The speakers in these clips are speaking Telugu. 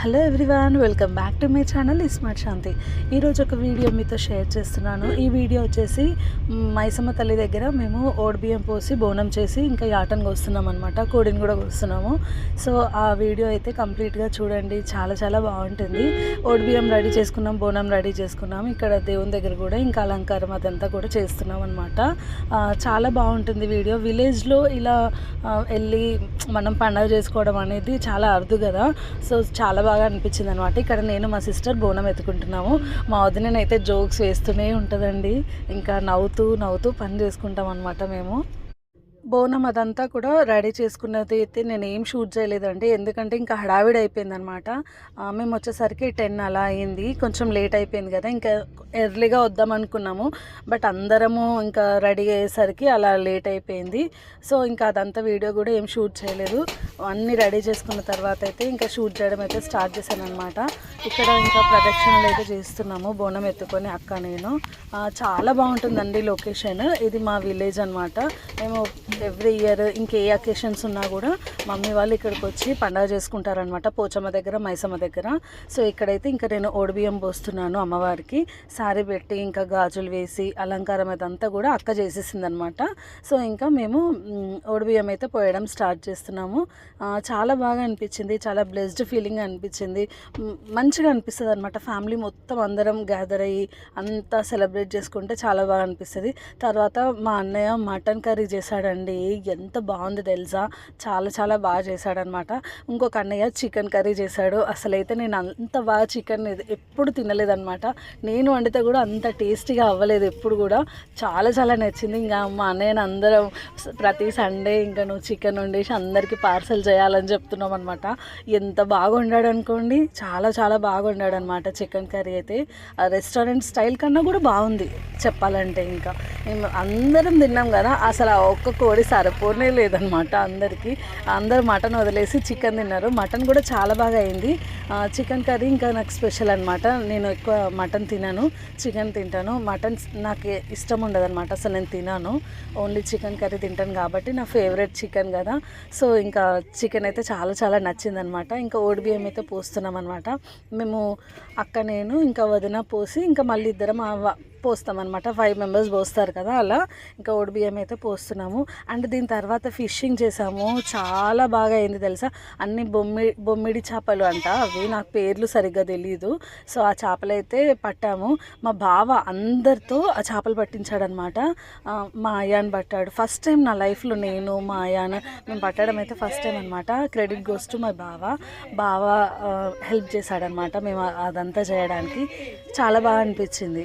Hello everyone welcome back to my channel iSmart Shanti ఈరోజు ఒక వీడియో మీతో షేర్ చేస్తున్నాను. ఈ వీడియో వచ్చేసి మైసమ్మ తల్లి దగ్గర మేము ఓడిబియ్యం పోసి బోనం చేసి ఇంకా యాటన్ కోస్తున్నాం అనమాట కోడిని కూడా కోస్తున్నాము. సో ఆ వీడియో అయితే కంప్లీట్గా చూడండి. చాలా చాలా బాగుంటుంది. ఓడిబియ్యం రెడీ చేసుకున్నాం బోనం రెడీ చేసుకున్నాం. ఇక్కడ దేవుని దగ్గర కూడా ఇంకా అలంకారం అదంతా కూడా చేస్తున్నాం అనమాట చాలా బాగుంటుంది వీడియో విలేజ్లో ఇలా వెళ్ళి మనం పండగ చేసుకోవడం అనేది చాలా అరుదు కదా. సో చాలా బాగా అనిపించింది అనమాట ఇక్కడ నేను మా సిస్టర్ బోనం ఎత్తుకుంటున్నాము. మా వదినైతే జోక్స్ వేస్తూనే ఉంటుందండి. ఇంకా నవ్వుతూ నవ్వుతూ పని చేసుకుంటాం అనమాట మేము. బోనం అదంతా కూడా రెడీ చేసుకున్నది అయితే నేను ఏం షూట్ చేయలేదండి. ఎందుకంటే ఇంకా హడావిడి అయిపోయింది అనమాట మేము వచ్చేసరికి టెన్ అలా అయింది. కొంచెం లేట్ అయిపోయింది కదా. ఇంకా ఎర్లీగా వద్దాం అనుకున్నాము. బట్ అందరము ఇంకా రెడీ అయ్యేసరికి అలా లేట్ అయిపోయింది. సో ఇంకా అదంతా వీడియో కూడా ఏం షూట్ చేయలేదు. అన్నీ రెడీ చేసుకున్న తర్వాత అయితే ఇంకా షూట్ చేయడం అయితే స్టార్ట్ చేశాను అనమాట ఇక్కడ ఇంకా ప్రదక్షిణలు అయితే చేస్తున్నాము. బోనం ఎత్తుకొని అక్క నేను. చాలా బాగుంటుందండి లొకేషన్ ఇది మా విలేజ్ అనమాట మేము ఎవ్రీ ఇయర్ ఇంకే అకేషన్స్ ఉన్నా కూడా మమ్మీ వాళ్ళు ఇక్కడికి వచ్చి పండగ చేసుకుంటారనమాట పోచమ్మ దగ్గర మైసమ్మ దగ్గర. సో ఇక్కడైతే ఇంకా నేను ఓడిబియ్యం పోస్తున్నాను అమ్మవారికి. సారీ పెట్టి ఇంకా గాజులు వేసి అలంకారం అదంతా కూడా అక్క చేసేసింది అనమాట సో ఇంకా మేము ఓడిబియ్యం అయితే పోయడం స్టార్ట్ చేస్తున్నాము. చాలా బాగా అనిపించింది చాలా బ్లెస్డ్ ఫీలింగ్ అనిపించింది. మంచిగా అనిపిస్తుంది అనమాట ఫ్యామిలీ మొత్తం అందరం గ్యాదర్ అయ్యి అంతా సెలబ్రేట్ చేసుకుంటే చాలా బాగా అనిపిస్తుంది. తర్వాత మా అన్నయ్య మటన్ కర్రీ చేశాడండి ఎంత బాగుంది తెలుసా? చాలా చాలా బాగా చేశాడనమాట. ఇంకొక అన్నయ్య చికెన్ కర్రీ చేశాడు. అసలైతే నేను అంత బాగా చికెన్ ఎప్పుడు తినలేదనమాట. నేను వండితే కూడా అంత టేస్టీగా అవ్వలేదు ఎప్పుడు కూడా. చాలా చాలా నచ్చింది. ఇంకా మా అన్నయ్యని అందరం ప్రతి సండే ఇంకా నువ్వు చికెన్ వండేసి అందరికీ పార్సల్ చేయాలని చెప్తున్నాం అనమాట ఎంత బాగా వండాడు అనుకోండి చాలా చాలా బాగా వండాడు అనమాట చికెన్ కర్రీ అయితే. ఆ రెస్టారెంట్ స్టైల్ కన్నా కూడా బాగుంది చెప్పాలంటే ఇంకా. మేము అందరం తిన్నాం కదా అసలు ఒక్క కోడి సరిపోనే లేదనమాట అందరికీ. అందరు మటన్ వదిలేసి చికెన్ తిన్నారు. మటన్ కూడా చాలా బాగా అయింది. చికెన్ కర్రీ ఇంకా నాకు స్పెషల్ అనమాట నేను ఎక్కువ మటన్ తినను. చికెన్ తింటాను. మటన్ నాకు ఇష్టం ఉండదన్నమాట. అసలు నేను తినాను. ఓన్లీ చికెన్ కర్రీ తింటాను కాబట్టి నా ఫేవరెట్ చికెన్ కదా. సో ఇంకా చికెన్ అయితే చాలా చాలా నచ్చింది అనమాట ఇంకా ఓడి అయితే పోస్తున్నాం అనమాట మేము అక్క నేను ఇంకా వదిన పోసి ఇంకా మళ్ళీ ఇద్దరం పోస్తామన్నమాట. ఫైవ్ మెంబర్స్ పోస్తారు కదా అలా. ఇంకా ఓడి బియ్యం అయితే పోస్తున్నాము. అండ్ దీని తర్వాత ఫిషింగ్ చేసాము. చాలా బాగా అయింది తెలుసా? అన్ని బొమ్మి బొమ్మిడి చేపలు అంట. అవి నాకు పేర్లు సరిగ్గా తెలియదు సో ఆ చేపలు అయితే పట్టాము. మా బావ అందరితో ఆ చేపలు పట్టించాడనమాట మా అయాన్ పట్టాడు. ఫస్ట్ టైం నా లైఫ్లో నేను మా అయాన్ మేము పట్టడం అయితే ఫస్ట్ టైం అనమాట క్రెడిట్ గోస్ టు మై బావ. బావ హెల్ప్ చేశాడనమాట మేము అదంతా చేయడానికి. చాలా బాగా అనిపించింది.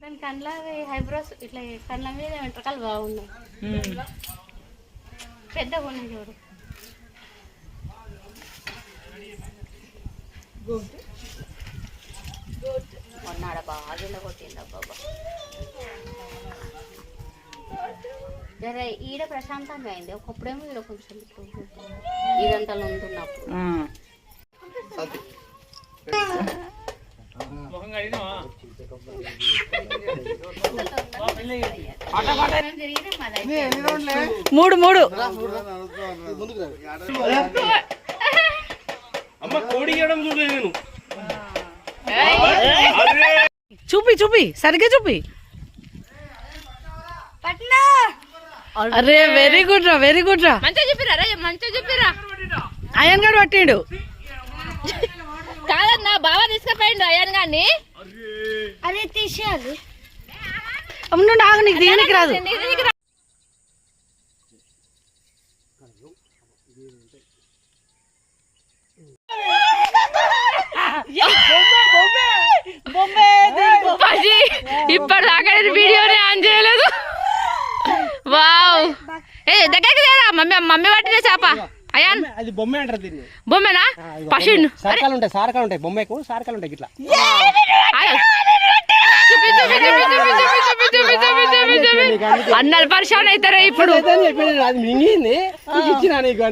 దాని కండ్ల హైబ్రోస్ ఇట్లా కండ్ల మీద వెంట్రకాలు బాగున్నాయి. పెద్దగా ఉన్నాయి చూడు. మొన్నాడ బాగా కొట్టింది బాబా జరే ఈడ ప్రశాంతంగా అయింది. ఒకప్పుడేమో ఈడ కొంచెం ఇట్లా ఇదంతా ఉంటున్నప్పుడు ముఖం కడిగినావా మేము తిరిగినాం మాది మూడు మూడు. అమ్మ కోడి ఇవ్వడం చూడలేదు నేను. చూపి చూపి. సరిగ్గా చూపి. పట్నా అరే వెరీ గుడ్ రా వెరీ గుడ్ రా. మంచిగా చెప్పిరా రే మంచిగా చెప్పిరా అయన్ గడు పట్టిండు. కాదన్నా బాగా తీసుకుపోయిండు అయ్యాను గాని అదే తీసేయాలి. నాకు నీకు దీనికి రాదు. ఇప్పటిదాకా నేను వీడియోని ఆన్ చేయలేదు. వావ్. ఏ దగ్గరికి తేరా మమ్మీ మమ్మీ పట్టిన చేప. అయాన్ అది బొమ్మ అంటారు దీన్ని బొమ్మేనా పశు సారకాలు ఉంటాయి సారకాలు ఉంటాయి బొమ్మకు సారకాలు ఉంటాయి ఇట్లా అన్నలు పరిశాన్ అవుతారా ఇప్పుడు అది మింగింది ఇచ్చిన నీకు